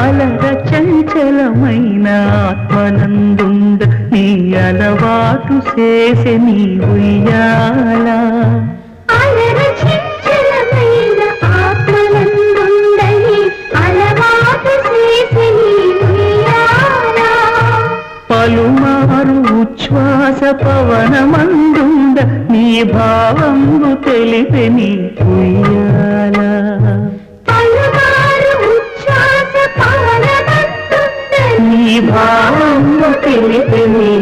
అలర చంచలమైన ఆత్మనందుండ నీ అలవాటు చేసే నీ ఉయ్యాల. పలుమారు ఉచ్ఛ్వాస పవనమందుండ నీ భావంబు తెలిపే నీ ఉయ్యాల ఉచ్ఛ్వాస పవనమందుండని